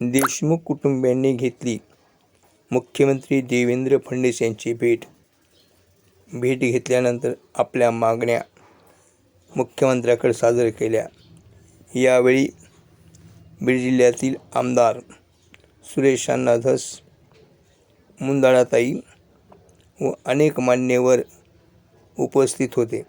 देशमुख कुटुंबियांनी घेतली मुख्यमंत्री देवेंद्र फडणवीस यांची भेट. भेट घेतल्यानंतर आपल्या मागण्या मुख्यमंत्र्याकडे सादर केल्या. यावेळी बीड जिल्ह्यातील आमदार सुरेश अण्णा धस मुंदाळाताई व अनेक मान्यवर उपस्थित होते.